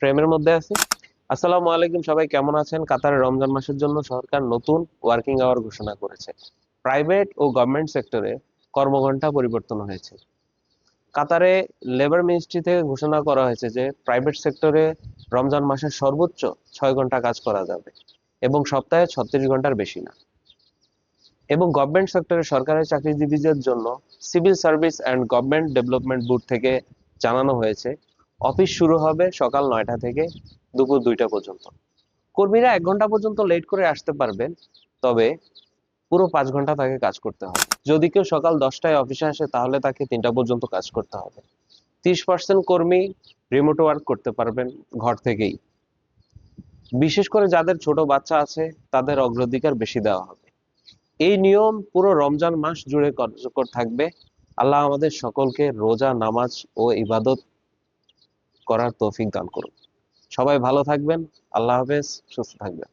ফ্রেমের মধ্যে আছি। আসসালামু আলাইকুম সবাই, কেমন আছেন? কাতারে রমজান মাসের জন্য সরকার নতুন ওয়ার্কিং আওয়ার ঘোষণা করেছে। প্রাইভেট ও গভর্নমেন্ট সেক্টরে কর্মঘণ্টা পরিবর্তন হয়েছে। কাতারে লেবার মিনিস্ট্রি থেকে ঘোষণা করা হয়েছে যে প্রাইভেট সেক্টরে রমজান মাসে সর্বোচ্চ ছয় ঘণ্টা কাজ করা যাবে এবং সপ্তাহে ছত্রিশ ঘণ্টার বেশি না। এবং গভর্নমেন্ট সেক্টরে সরকারি চাকরিজীবীদের জন্য civil service and government development board থেকে জানানো হয়েছে অফিস শুরু হবে সকাল নয়টা থেকে দুপুর দুইটা পর্যন্ত। কর্মীরা এক ঘণ্টা পর্যন্ত লেট করে আসতে পারবেন, তবে পুরো পাঁচ ঘণ্টা তাকে কাজ করতে হবে। যদি কেউ সকাল দশটায় অফিসে আসে, তাহলে তাকে তিনটা পর্যন্ত কাজ করতে হবে। তিরিশ পার্সেন্ট কর্মী রিমোট ওয়ার্ক করতে পারবেন ঘর থেকেই। বিশেষ করে যাদের ছোট বাচ্চা আছে, তাদের অগ্রাধিকার বেশি দেওয়া হবে। এই নিয়ম পুরো রমজান মাস জুড়ে কার্যকর থাকবে। আল্লাহ আমাদের সকলকে রোজা, নামাজ ও ইবাদত করার তৌফিক দান করুন। সবাই ভালো থাকবেন আল্লাহ হাফেজ সুস্থ থাকবেন।